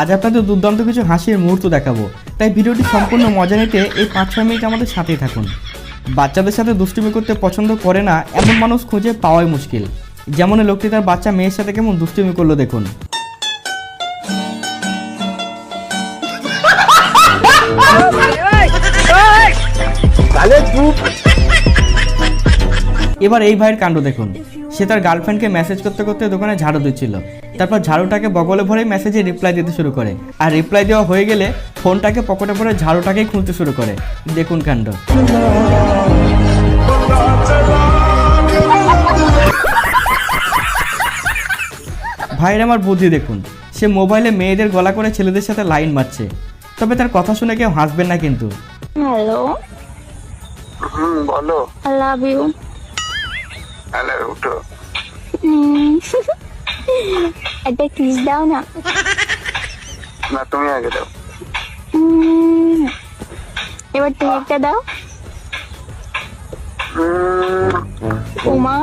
আজ আপনাদের দুর্দান্ত কিছু হাসির মুহূর্ত দেখাবো তাই ভিডিওটি সম্পূর্ণ মজা নিতে এই পাঁচ ছয় মিনিট আমাদের সাথেই থাকুন বাচ্চাদের সাথে দুষ্টুমি করতে পছন্দ করে না এমন মানুষ খুঁজে পাওয়াই মুশকিল যেমন লোকটি তার বাচ্চা মেয়ের সাথে কেমন দুষ্টুমি করল দেখুন এবার এই ভাইয়ের কাণ্ড দেখুন সে তার গার্লফ্রেন্ডকে মেসেজ করতে করতে দোকানে ঝাড়ু দিচ্ছিল। তারপর ঝাড়ুটাকে বগলে ভরে মেসেজে রিপ্লাই দিতে শুরু করে। আর রিপ্লাই দেওয়া হয়ে গেলে ফোনটাকে পকেটে ভরে ঝাড়ুটাকেই খুলতে শুরু করে। দেখুন কাণ্ড। ভাইয়ের আমার বুদ্ধি দেখুন। সে মোবাইলে মেয়েদের গলা করে ছেলেদের সাথে লাইন মারছে। তবে তার কথা শুনে কেউ হাসবেন না কিন্তু। হ্যালো। হুম বলো। আই লাভ ইউ হ্যালো উঠো। একটা কিস দাও না। না তুমি আগে দাও। এবার তুমি একটা দাও। উম, উমা।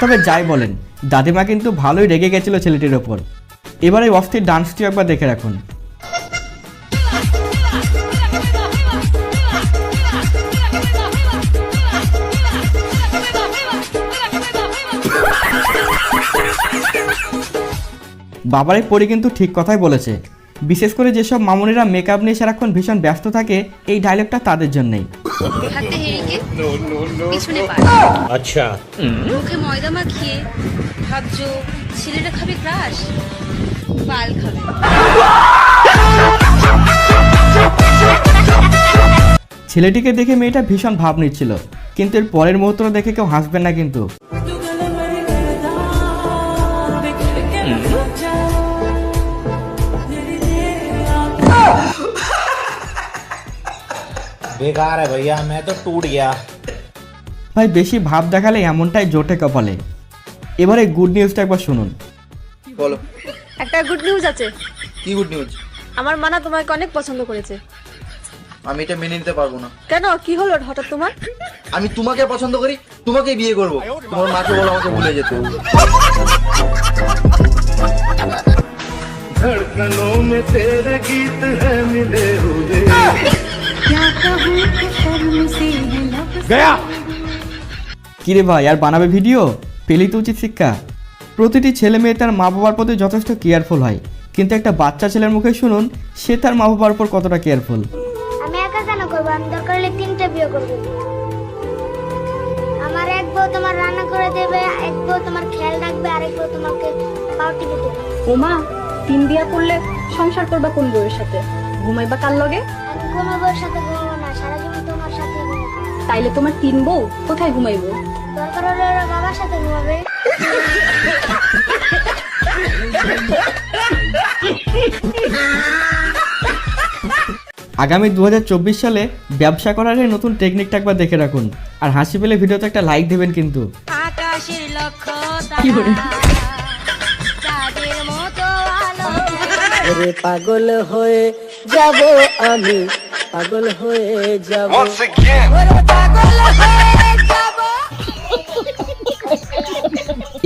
তবে যাই বলেন, দাদিমা কিন্তু ভালোই রেগে গেছিল ছেলেটির ওপর। এবার এই অস্থির ডান্সটিও একবার দেখে রাখুন। বাবারের পরি কিন্তু ঠিক কথাই বলেছে। বিশেষ করে যেসব মামুনিরা মেকআপ নিয়ে সারাক্ষণ ভীষণ ব্যস্ত থাকে, এই ডায়লগটা তাদের জন্যই। হাতে হেরিকে পিছনে পা আচ্ছা। মুখে ময়দা মাখিয়ে ভাবছ খাবে ক্রাশ? পাল খাবে। ছেলেটিকে দেখে মেয়েটা ভীষণ ভাব নিচ্ছিল কিন্তু এর পরের মুহূর্তটা দেখে কেউ হাসবে না কিন্তু। बेकार है भैया मैं तो टूट गया ভাই বেশি ভাব দেখালে এমনটাই জোটে কপালে এবারে গুড নিউজটা একবার শুনুন বলো একটা গুড নিউজ আছে কি গুড নিউজ আমার মানা তোমাকে অনেক পছন্দ করেছে আমি এটা মেনে নিতে পারবো না কেন কি হলো হঠাৎ তোমার আমি তোমাকে পছন্দ করি তোমাকেই বিয়ে করব তোমার মাকে বলো আমাকে ভুলে যেতে কিরে ভাই আর বানাবে ভিডিও? পেলি তো উচিত শিক্ষা। প্রতিটি ছেলে মেয়ে তার মা বাবার প্রতি যথেষ্ট কেয়ারফুল হয়। কিন্তু একটা বাচ্চা ছেলের মুখে শুনুন সে তার মা বাবার উপর কতটা কেয়ারফুল। আমি একা কেন করব? আমি দরকার হলে তিনটে বিয়ে করব। আমার এক বউ তোমার রান্না করে দেবে এক বউ তোমার খেয়াল রাখবে আরেক বউ তোমাকে পাও টিপে দেবে। ওমা তিন দিয়া করলে সংসার করবা কোন বউয়ের সাথে? ঘুমাইবা কার লগে? কোনো বউর সাথে ঘুমাবো না সারা জীবন তোমার সাথে ঘুমাবো। তাইলে তোমার তিন বউ কোথায় ঘুমাইবো? দরকার হলে ওরা বাবার সাথে ঘুমাবে। আগামী দুহাজার চব্বিশ সালে ব্যবসা করার এই নতুন টেকনিকটা একবার দেখে রাখুন। আর হাসি পেলে ভিডিওতে একটা লাইক দেবেন কিন্তু। আকাশের লক্ষ্য তাদের মতো আলো। পাগল হয়ে যাব আমি পাগল হয়ে যাব।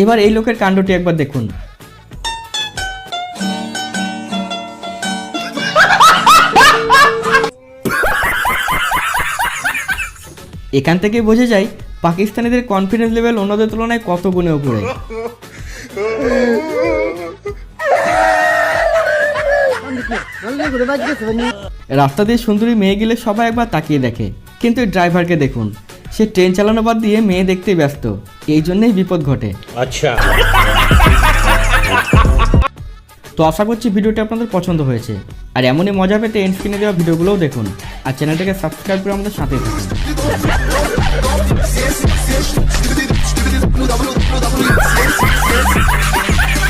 এবার এই লোকের কাণ্ডটি একবার দেখুন। এখান থেকে বোঝা যায় পাকিস্তানিদের কনফিডেন্স লেভেল অন্যদের তুলনায় কত গুণে উপরে। রাস্তা দিয়ে সুন্দরী মেয়ে গেলে সবাই একবার তাকিয়ে দেখে। কিন্তু এই ড্রাইভারকে দেখুন। সে ট্রেন চালানো বাদ দিয়ে মেয়ে দেখতেই ব্যস্ত। এই জন্যই বিপদ ঘটে। আচ্ছা। তো আশা করছি ভিডিওটি আপনাদের পছন্দ হয়েছে। আর এমনই মজা পেতে এন্ড স্ক্রিনে দেওয়া ভিডিওগুলোও দেখুন। আর চ্যানেলটাকে সাবস্ক্রাইব করে আমাদের সাথে থাকুন।